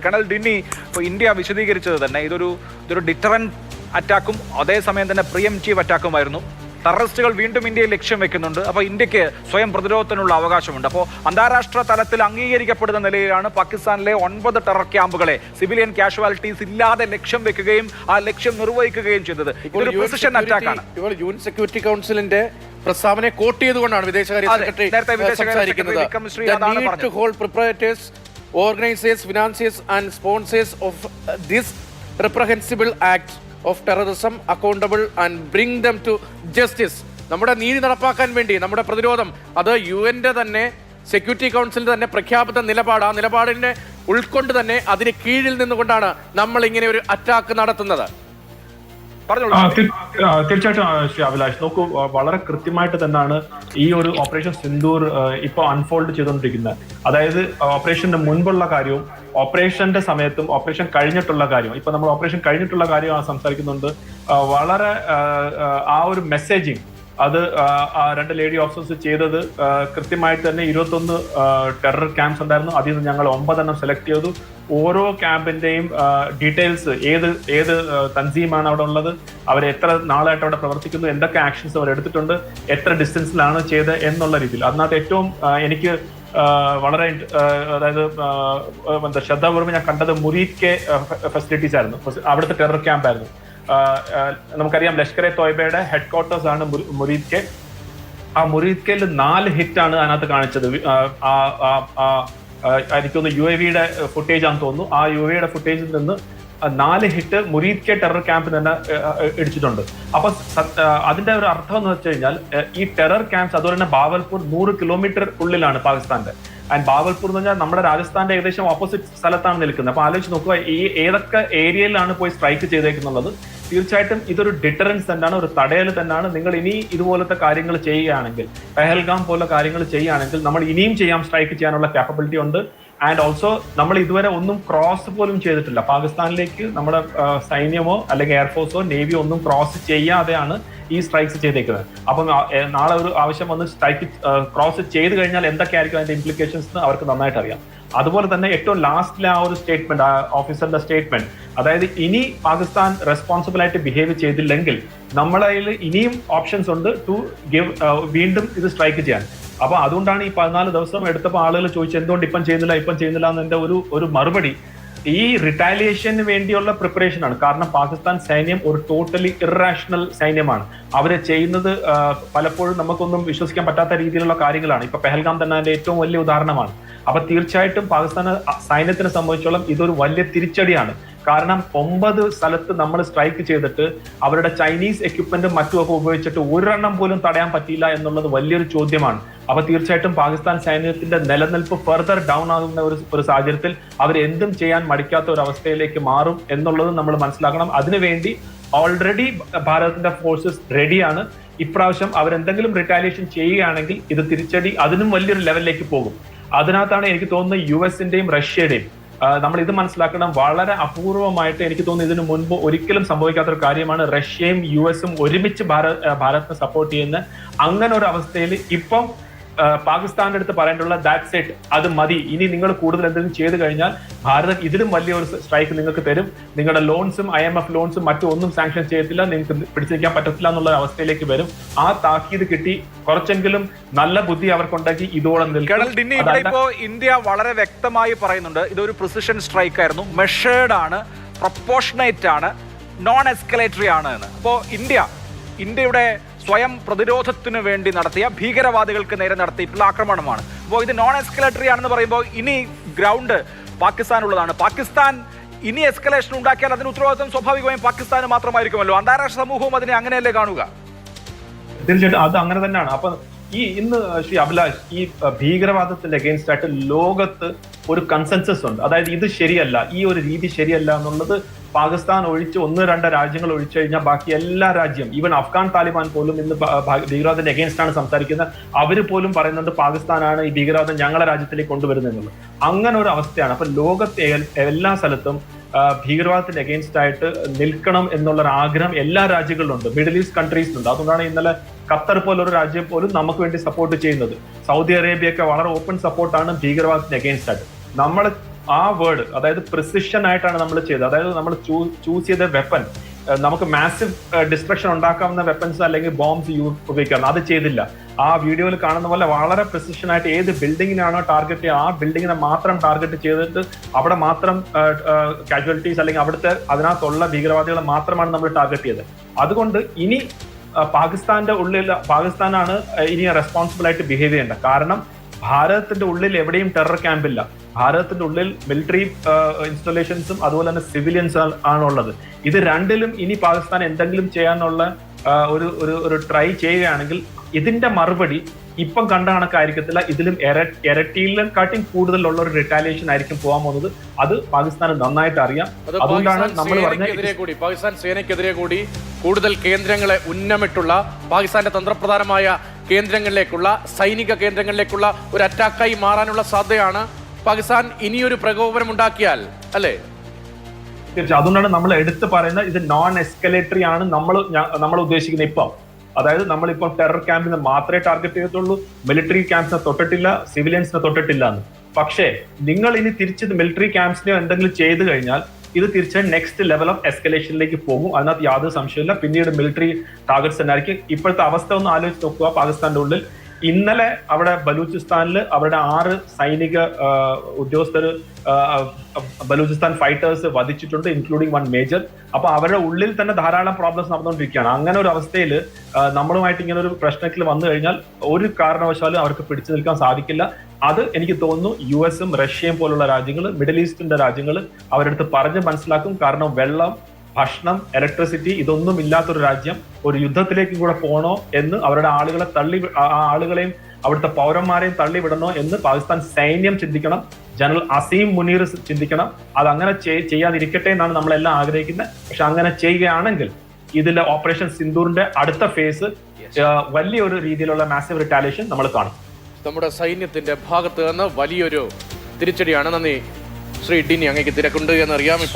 Colonel ഡിന്നി ഇപ്പോൾ India വിശദീകരിച്ചത് തന്നെ ഇതൊരു ഇതൊരു ഡിറ്ററൻ അറ്റാക്കും അതേസമയം തന്നെ പ്രിയംറ്റീവ് അറ്റാക്കുമായിരുന്നു ടെററിസ്റ്റുകൾ വീണ്ടും ഇന്ത്യയെ ലക്ഷ്യം വെക്കുന്നുണ്ട്. അപ്പോൾ ഇന്ത്യയ്ക്ക് സ്വയം പ്രതിരോധത്തിനുള്ള അവകാശമുണ്ട്. അപ്പോൾ അന്താരാഷ്ട്ര തലത്തിൽ അംഗീകരിക്കപ്പെടുന്ന നിലയിലാണ് പാകിസ്ഥാനിലെ ഒൻപത് ടെറർ ക്യാമ്പുകളെ സിവിലിയൻ കാഷ്വാലിറ്റീസ് ഇല്ലാതെ ലക്ഷ്യം വെക്കുകയും ആ ലക്ഷ്യം നിർവഹിക്കുകയും ചെയ്തത്. ഇതൊരു യു പ്രിസിഷൻ അറ്റാക്കാണ് ഇപ്പോൾ സെക്യൂരിറ്റി കൗൺസിലിന്റെ പ്രസ്താവനയെ കോട്ട് ചെയ്തുകൊണ്ടാണ് വിദേശകാര്യ സെക്രട്ടറി നേരത്തെ വിദേശകാര്യ hold secretary organisers financiers and sponsors of this reprehensible act of terrorism accountable and bring them to justice നമ്മുടെ നീതി നടപ്പാക്കാൻ വേണ്ടി നമ്മുടെ പ്രതിരോധം അത് യു എന്റെ തന്നെ സെക്യൂരിറ്റി കൗൺസിലിന്റെ തന്നെ പ്രഖ്യാപിത നിലപാട്. ആ നിലപാടിനെ ഉൾക്കൊണ്ട് തന്നെ അതിന് കീഴിൽ നിന്നുകൊണ്ടാണ് നമ്മൾ ഇങ്ങനെ ഒരു അറ്റാക്ക് നടത്തുന്നത്. തീർച്ചയായിട്ടും ശ്രീ അഭിലാഷ്. നോക്കൂ വളരെ കൃത്യമായിട്ട് തന്നെയാണ് ഈ ഒരു ഓപ്പറേഷൻ സിന്ദൂർ ഇപ്പൊ അൺഫോൾഡ് ചെയ്തുകൊണ്ടിരിക്കുന്നത്. അതായത് ഓപ്പറേഷന്റെ മുൻപുള്ള കാര്യവും ഓപ്പറേഷന്റെ സമയത്തും ഓപ്പറേഷൻ കഴിഞ്ഞിട്ടുള്ള കാര്യവും. ഇപ്പൊ നമ്മൾ ഓപ്പറേഷൻ കഴിഞ്ഞിട്ടുള്ള കാര്യമാണ് സംസാരിക്കുന്നുണ്ട്. വളരെ ആ ഒരു മെസ്സേജിങ് അത് രണ്ട് ലേഡി ഓഫീസേഴ്സ് ചെയ്തത് കൃത്യമായിട്ട് തന്നെ ഇരുപത്തൊന്ന് ടെറർ ക്യാമ്പ്സ് ഉണ്ടായിരുന്നു. അതിൽ നിന്ന് ഞങ്ങൾ ഒമ്പതെണ്ണം സെലക്ട് ചെയ്തു. ഓരോ ക്യാമ്പിന്റെയും ഡീറ്റെയിൽസ് ഏത് ഏത് തൻസീമാണ് അവിടെ ഉള്ളത് അവർ എത്ര നാളായിട്ട് അവിടെ പ്രവർത്തിക്കുന്നു എന്തൊക്കെ ആക്ഷൻസ് അവർ എടുത്തിട്ടുണ്ട് എത്ര ഡിസ്റ്റൻസിലാണ് ചെയ്തത് എന്നുള്ള രീതിയിൽ. അതിനകത്ത് ഏറ്റവും എനിക്ക് വളരെ അതായത് എന്താ ശ്രദ്ധാപൂർവം ഞാൻ കണ്ടത് മുരീദ് കെ ഫെസിലിറ്റീസ് ആയിരുന്നു അവിടുത്തെ ടെറർ ക്യാമ്പ് ആയിരുന്നു ആ, ആ, നമുക്കറിയാം ലഷ്കർ എ തോയ്ബയുടെ ഹെഡ് ക്വാർട്ടേഴ്സ് ആണ് മുരി- മുരീദ് കെ ആ മുരീദ് കെയിൽ നാല് ആണ് അതിനകത്ത് കാണിച്ചത്. എനിക്ക് തോന്നുന്നു യു എ വിയുടെ ഫുട്ടേജ് ആണെന്ന് തോന്നുന്നു. ആ യു എയുടെ ഫുട്ടേജിൽ നിന്ന് നാല് ഹിറ്റ് മുരീദ് കെ ടെറർ ക്യാമ്പിൽ തന്നെ ഇടിച്ചിട്ടുണ്ട്. അപ്പൊ അതിന്റെ ഒരു അർത്ഥം എന്ന് വെച്ച് കഴിഞ്ഞാൽ ഈ ടെറർ ക്യാമ്പ്സ് അതുപോലെ തന്നെ ബാവൽപൂർ നൂറ് കിലോമീറ്റർ ഉള്ളിലാണ് പാകിസ്ഥാന്റെ. ആൻഡ് ബാവൽപൂർ എന്ന് പറഞ്ഞാൽ നമ്മുടെ രാജസ്ഥാന്റെ ഏകദേശം ഓപ്പോസിറ്റ് സ്ഥലത്താണ് നിൽക്കുന്നത്. അപ്പൊ ആലോചിച്ച് നോക്കുക ഈ ഏതൊക്കെ ഏരിയയിലാണ് പോയി സ്ട്രൈക്ക് ചെയ്തേക്കുന്നുള്ളത്? തീർച്ചയായിട്ടും ഇതൊരു ഡിറ്ററൻസ് തന്നെയാണ് ഒരു തടയൽ തന്നെയാണ്. നിങ്ങൾ ഇനി ഇതുപോലത്തെ കാര്യങ്ങൾ ചെയ്യുകയാണെങ്കിൽ പെഹൽഗാം പോലെ കാര്യങ്ങൾ ചെയ്യുകയാണെങ്കിൽ നമ്മൾ ഇനിയും ചെയ്യാം സ്ട്രൈക്ക് ചെയ്യാനുള്ള കാപ്പബിലിറ്റി ഉണ്ട്. ആൻഡ് ഓൾസോ നമ്മൾ ഇതുവരെ ഒന്നും ക്രോസ് പോലും ചെയ്തിട്ടില്ല. പാകിസ്ഥാനിലേക്ക് നമ്മുടെ സൈന്യമോ അല്ലെങ്കിൽ എയർഫോഴ്സോ നേവിയോ ഒന്നും ക്രോസ് ചെയ്യാതെയാണ് ഈ സ്ട്രൈക്സ് ചെയ്തേക്കുന്നത്. അപ്പം നാളെ ഒരു ആവശ്യം വന്ന് സ്ട്രൈക്ക് ക്രോസ് ചെയ്ത് കഴിഞ്ഞാൽ എന്തൊക്കെയായിരിക്കും അതിന്റെ ഇംപ്ലിക്കേഷൻസ് അവർക്ക് നന്നായിട്ട് അറിയാം അതുപോലെ തന്നെ ഏറ്റവും ലാസ്റ്റിലെ ആ ഒരു സ്റ്റേറ്റ്മെന്റ് ആ ഓഫീസറുടെ സ്റ്റേറ്റ്മെന്റ് അതായത് ഇനി പാകിസ്ഥാൻ റെസ്പോൺസിബിൾ ആയിട്ട് ബിഹേവ് ചെയ്തില്ലെങ്കിൽ നമ്മളെ ഇനിയും ഓപ്ഷൻസ് ഉണ്ട് ടു ഗിവ് വീണ്ടും ഇത് സ്ട്രൈക്ക് ചെയ്യാൻ. അപ്പൊ അതുകൊണ്ടാണ് ഈ പതിനാല് ദിവസം എടുത്തപ്പോൾ ആളുകൾ ചോദിച്ചത് എന്തുകൊണ്ട് ഇപ്പം ചെയ്യുന്നില്ല ഇപ്പം ചെയ്യുന്നില്ല എന്നതിന്റെ ഒരു ഒരു മറുപടി ഈ റിട്ടാലിയേഷന് വേണ്ടിയുള്ള പ്രിപ്പറേഷൻ ആണ്. കാരണം പാകിസ്ഥാൻ സൈന്യം ഒരു ടോട്ടലി ഇറാഷണൽ സൈന്യമാണ്. അവർ ചെയ്യുന്നത് പലപ്പോഴും നമുക്കൊന്നും വിശ്വസിക്കാൻ പറ്റാത്ത രീതിയിലുള്ള കാര്യങ്ങളാണ്. ഇപ്പൊ പെഹൽഗാം തന്നെ അതിന്റെ ഏറ്റവും വലിയ ഉദാഹരണമാണ്. അപ്പൊ തീർച്ചയായിട്ടും പാകിസ്ഥാൻ സൈന്യത്തിനെ സംബന്ധിച്ചോളം ഇതൊരു വലിയ തിരിച്ചടിയാണ്. കാരണം ഒമ്പത് സ്ഥലത്ത് നമ്മൾ സ്ട്രൈക്ക് ചെയ്തിട്ട് അവരുടെ ചൈനീസ് എക്യുപ്മെന്റും മറ്റുമൊക്കെ ഉപയോഗിച്ചിട്ട് ഒരെണ്ണം പോലും തടയാൻ പറ്റിയില്ല എന്നുള്ളത് വലിയൊരു ചോദ്യമാണ്. അപ്പൊ തീർച്ചയായിട്ടും പാകിസ്ഥാൻ സൈന്യത്തിന്റെ നിലനിൽപ്പ് ഫെർദർ ഡൗൺ ആകുന്ന ഒരു ഒരു സാഹചര്യത്തിൽ അവർ എന്തും ചെയ്യാൻ മടിക്കാത്ത ഒരു അവസ്ഥയിലേക്ക് മാറും എന്നുള്ളത് നമ്മൾ മനസ്സിലാക്കണം. അതിനുവേണ്ടി ഓൾറെഡി ഭാരതത്തിന്റെ ഫോഴ്സസ് റെഡിയാണ് ഇപ്രാവശ്യം അവരെന്തെങ്കിലും റിട്ടാലിയേഷൻ ചെയ്യുകയാണെങ്കിൽ ഇത് തിരിച്ചടി അതിനും വലിയൊരു ലെവലിലേക്ക് പോകും. അതിനകത്താണ് എനിക്ക് തോന്നുന്നത് യു എസിന്റെയും റഷ്യയുടെയും നമ്മൾ ഇത് മനസ്സിലാക്കണം. വളരെ അപൂർവമായിട്ട് എനിക്ക് തോന്നുന്നു ഇതിനു മുൻപ് ഒരിക്കലും സംഭവിക്കാത്ത ഒരു കാര്യമാണ് റഷ്യയും യു എസും ഒരുമിച്ച് ഭാരത് ഭാരതത്തെ സപ്പോർട്ട് ചെയ്യുന്ന അങ്ങനെ ഒരു അവസ്ഥയിൽ ഇപ്പം പാകിസ്ഥാന്റെ അടുത്ത് പറയേണ്ടുള്ള ദാറ്റ്സ് ഇറ്റ് അത് മതി. ഇനി നിങ്ങൾ കൂടുതൽ എന്തെങ്കിലും ചെയ്തു കഴിഞ്ഞാൽ ഭാരതം ഇതിലും വലിയൊരു സ്ട്രൈക്ക് നിങ്ങൾക്ക് തരും. നിങ്ങളുടെ ലോൺസും ഐ എം എഫ് ലോൺസും മറ്റും ഒന്നും സാങ്ഷൻ ചെയ്യത്തില്ല. നിങ്ങൾക്ക് പിടിച്ചിരിക്കാൻ പറ്റത്തില്ല എന്നുള്ള അവസ്ഥയിലേക്ക് വരും. ആ താക്കീത് കിട്ടി. കുറച്ചെങ്കിലും നല്ല ബുദ്ധി അവർക്കുണ്ടാക്കി ഇതോടെ ഡിന്നി ഇപ്പോ ഇന്ത്യ വളരെ വ്യക്തമായി പറയുന്നുണ്ട്. ഇതൊരു പ്രിസിഷൻ സ്ട്രൈക്ക് ആയിരുന്നു. മെഷേർഡ് ആണ് പ്രൊപ്പോർഷനേറ്റ് ആണ് നോൺ എസ്കലേറ്ററി ആണ് അപ്പോ അപ്പോൾ ഇന്ത്യ ഇന്ത്യയുടെ സ്വയം പ്രതിരോധത്തിനു വേണ്ടി നടത്തിയ ഭീകരവാദികൾക്ക് നേരെ നടത്തിയിട്ടുള്ള ആക്രമണമാണ്. അപ്പോൾ ഇത് നോൺ എസ്കലേറ്ററി ആണെന്ന് പറയുമ്പോൾ ഇനി ഗ്രൗണ്ട് പാകിസ്ഥാനുള്ളതാണ്. പാകിസ്ഥാൻ ഇനി എസ്കലേഷൻ ഉണ്ടാക്കിയാൽ അതിന് ഉത്തരവാദിത്വം സ്വാഭാവികമായും പാകിസ്ഥാന് മാത്രമായിരിക്കുമല്ലോ. അന്താരാഷ്ട്ര സമൂഹവും അതിനെ അങ്ങനെയല്ലേ കാണുക? തീർച്ചയായിട്ടും അത് അങ്ങനെ തന്നെയാണ്. അപ്പൊ ഈ ഇന്ന് ശ്രീ അഭിലാഷ് ഈ ഭീകരവാദത്തിന്റെ അഗേൻസ്റ്റ് ആയിട്ട് ലോകത്ത് ഒരു കൺസെൻസസ് ഉണ്ട്. അതായത് ഇത് ശരിയല്ല ഈ ഒരു രീതി ശരിയല്ല എന്നുള്ളത് പാകിസ്ഥാൻ ഒഴിച്ച് ഒന്ന് രണ്ട് രാജ്യങ്ങൾ ഒഴിച്ചു കഴിഞ്ഞാൽ ബാക്കി എല്ലാ രാജ്യം ഈവൻ അഫ്ഗാൻ താലിബാൻ പോലും ഇന്ന് ഭീകരവാദത്തിന്റെ അഗെയിൻസ്റ്റ് ആണ് സംസാരിക്കുന്നത്. അവർ പോലും പറയുന്നുണ്ട് പാകിസ്ഥാനാണ് ഈ ഭീകരവാദം ഞങ്ങളെ രാജ്യത്തിലേക്ക് കൊണ്ടുവരുന്നത് അങ്ങനെ ഒരു അവസ്ഥയാണ്. അപ്പൊ ലോകത്തെ എല്ലാ സ്ഥലത്തും ഭീകരവാദത്തിന്റെ അഗേൻസ്റ്റ് ആയിട്ട് നിൽക്കണം എന്നുള്ള ഒരു ആഗ്രഹം എല്ലാ രാജ്യങ്ങളിലുണ്ട്. മിഡിൽ ഈസ്റ്റ് കൺട്രീസിലുണ്ട് അതുകൊണ്ടാണ് ഇന്നലെ ഖത്തർ പോലൊരു രാജ്യം പോലും നമുക്ക് വേണ്ടി സപ്പോർട്ട് ചെയ്യുന്നത്. സൗദി അറേബ്യ ഒക്കെ വളരെ ഓപ്പൺ സപ്പോർട്ടാണ് ഭീകരവാദത്തിന് അഗേൻസ്റ്റ് ആയിട്ട്. നമ്മൾ ആ വേർഡ് അതായത് പ്രിസിഷൻ ആയിട്ടാണ് നമ്മൾ ചെയ്തത്. അതായത് നമ്മൾ ചൂസ് ചെയ്ത വെപ്പൺ നമുക്ക് മാസിവ് ഡിസ്ട്രക്ഷൻ ഉണ്ടാക്കാവുന്ന വെപ്പൺസ് അല്ലെങ്കിൽ ബോംബ്സ് ഉപയോഗിക്കാം അത് ചെയ്തില്ല. ആ വീഡിയോയിൽ കാണുന്ന പോലെ വളരെ പ്രിസിഷൻ ആയിട്ട് ഏത് ബിൽഡിങ്ങിനാണോ ടാർഗറ്റ് ചെയ്യുക ആ ബിൽഡിങ്ങിനെ മാത്രം ടാർഗറ്റ് ചെയ്തിട്ട് അവിടെ മാത്രം കാഷ്വാലിറ്റീസ് അല്ലെങ്കിൽ അവിടുത്തെ അതിനകത്തുള്ള ഭീകരവാദികളെ മാത്രമാണ് നമ്മൾ ടാർഗറ്റ് ചെയ്തത്. അതുകൊണ്ട് ഇനി പാകിസ്ഥാന്റെ ഉള്ളിൽ പാകിസ്ഥാനാണ് ഇനി റെസ്പോൺസിബിൾ ആയിട്ട് ബിഹേവ് ചെയ്യേണ്ടത്. കാരണം ഭാരതത്തിന്റെ ഉള്ളിൽ എവിടെയും ടെറർ ക്യാമ്പ് ഇല്ല. ഭാരതത്തിന്റെ ഉള്ളിൽ മിലിറ്ററി ഇൻസ്റ്റലേഷൻസും അതുപോലെ തന്നെ സിവിലിയൻസ് ആണുള്ളത്. ഇത് രണ്ടിലും ഇനി പാകിസ്ഥാൻ എന്തെങ്കിലും ചെയ്യാനുള്ള ഒരു ഒരു ഒരു ട്രൈ ചെയ്യുകയാണെങ്കിൽ ഇതിന്റെ മറുപടി ഇപ്പം കണ്ട കണക്കായിരിക്കത്തില്ല. ഇതിലും ഇര- ഇരട്ടിയിലും കാട്ടിയും കൂടുതലുള്ള ഒരു റിട്ടാലിയേഷൻ ആയിരിക്കും പോകാൻ പോകുന്നത്. അത് പാകിസ്ഥാന് നന്നായിട്ട് അറിയാം. അതുകൊണ്ടാണ് നമ്മൾ പറഞ്ഞ കൂടി പാകിസ്ഥാൻ സേനയ്ക്കെതിരെ കൂടി കൂടുതൽ കേന്ദ്രങ്ങളെ ഉന്നമിട്ടുള്ള പാകിസ്ഥാന്റെ തന്ത്രപ്രധാനമായ കേന്ദ്രങ്ങളിലേക്കുള്ള സൈനിക കേന്ദ്രങ്ങളിലേക്കുള്ള ഒരു അറ്റാക്കായി മാറാനുള്ള സാധ്യതയാണ് പാകിസ്ഥാൻ ഇനിയൊരു പ്രകോപനം ഉണ്ടാക്കിയാൽ അല്ലേ? തീർച്ചയായും. അതുകൊണ്ടാണ് നമ്മൾ എടുത്തു പറയുന്നത് ഇത് നോൺ എസ്കലേറ്ററി ആണ് നമ്മൾ നമ്മൾ ഉദ്ദേശിക്കുന്നത് ഇപ്പം. അതായത് നമ്മൾ ഇപ്പം ടെറർ ക്യാമ്പിനെ മാത്രമേ ടാർഗറ്റ് ചെയ്തിട്ടുള്ളൂ മിലിറ്ററി ക്യാമ്പ്സിനെ തൊട്ടിട്ടില്ല സിവിലിയൻസിനെ തൊട്ടിട്ടില്ല എന്ന്. പക്ഷേ നിങ്ങൾ ഇനി തിരിച്ചത് മിലിറ്ററി ക്യാമ്പ്സിനെ എന്തെങ്കിലും ചെയ്തു കഴിഞ്ഞാൽ ഇത് തീർച്ചയായും നെക്സ്റ്റ് ലെവൽ ഓഫ് എസ്കലേഷനിലേക്ക് പോകും. അതിനകത്ത് യാതൊരു സംശയമില്ല പിന്നീട് മിലിറ്ററി ടാർഗറ്റ്സ് തന്നെ ആയിരിക്കും ഇപ്പോഴത്തെ അവസ്ഥ ഒന്ന് ആലോചിച്ച് നോക്കുക. പാകിസ്ഥാന്റെ ഉള്ളിൽ ഇന്നലെ അവിടെ ബലൂചിസ്ഥാനിൽ അവരുടെ ആറ് സൈനിക ഉദ്യോഗസ്ഥർ ബലൂചിസ്ഥാൻ ഫൈറ്റേഴ്സ് വധിച്ചിട്ടുണ്ട് ഇൻക്ലൂഡിംഗ് വൺ മേജർ അപ്പൊ അവരുടെ ഉള്ളിൽ തന്നെ ധാരാളം പ്രോബ്ലംസ് നടന്നുകൊണ്ടിരിക്കുകയാണ്. അങ്ങനെ ഒരു അവസ്ഥയിൽ നമ്മളുമായിട്ട് ഇങ്ങനെ ഒരു പ്രശ്നത്തിൽ വന്നു കഴിഞ്ഞാൽ ഒരു കാരണവശാലും അവർക്ക് പിടിച്ചു നിൽക്കാൻ സാധിക്കില്ല. അത് എനിക്ക് തോന്നുന്നു യു എസും റഷ്യയും പോലുള്ള രാജ്യങ്ങൾ മിഡിൽ ഈസ്റ്റിന്റെ രാജ്യങ്ങൾ അവരടുത്ത് പറഞ്ഞ് മനസ്സിലാക്കും. കാരണം വെള്ളം ഭക്ഷണം ഇലക്ട്രിസിറ്റി ഇതൊന്നും ഇല്ലാത്തൊരു രാജ്യം ഒരു യുദ്ധത്തിലേക്കും കൂടെ പോകണോ എന്ന് അവരുടെ ആളുകളെ തള്ളി ആ ആളുകളെയും അവിടുത്തെ പൗരന്മാരെയും തള്ളിവിടണോ എന്ന് പാകിസ്ഥാൻ സൈന്യം ചിന്തിക്കണം. ജനറൽ അസീം മുനീർ ചിന്തിക്കണം. അത് അങ്ങനെ ചെയ്- ചെയ്യാതിരിക്കട്ടെ എന്നാണ് നമ്മളെല്ലാം ആഗ്രഹിക്കുന്നത്. പക്ഷെ അങ്ങനെ ചെയ്യുകയാണെങ്കിൽ ഇതിലെ ഓപ്പറേഷൻ സിന്ദൂറിന്റെ അടുത്ത ഫേസ് വലിയൊരു രീതിയിലുള്ള മാസീവ് റിറ്റാലിയേഷൻ നമ്മൾ കാണും. നമ്മുടെ സൈന്യത്തിന്റെ ഭാഗത്ത് നിന്ന് വലിയൊരു തിരിച്ചടിയാണ് നന്ദി. ശ്രീ ഡിനി അങ്ങേക്ക് തിരക്കുണ്ട് എന്നറിയാം.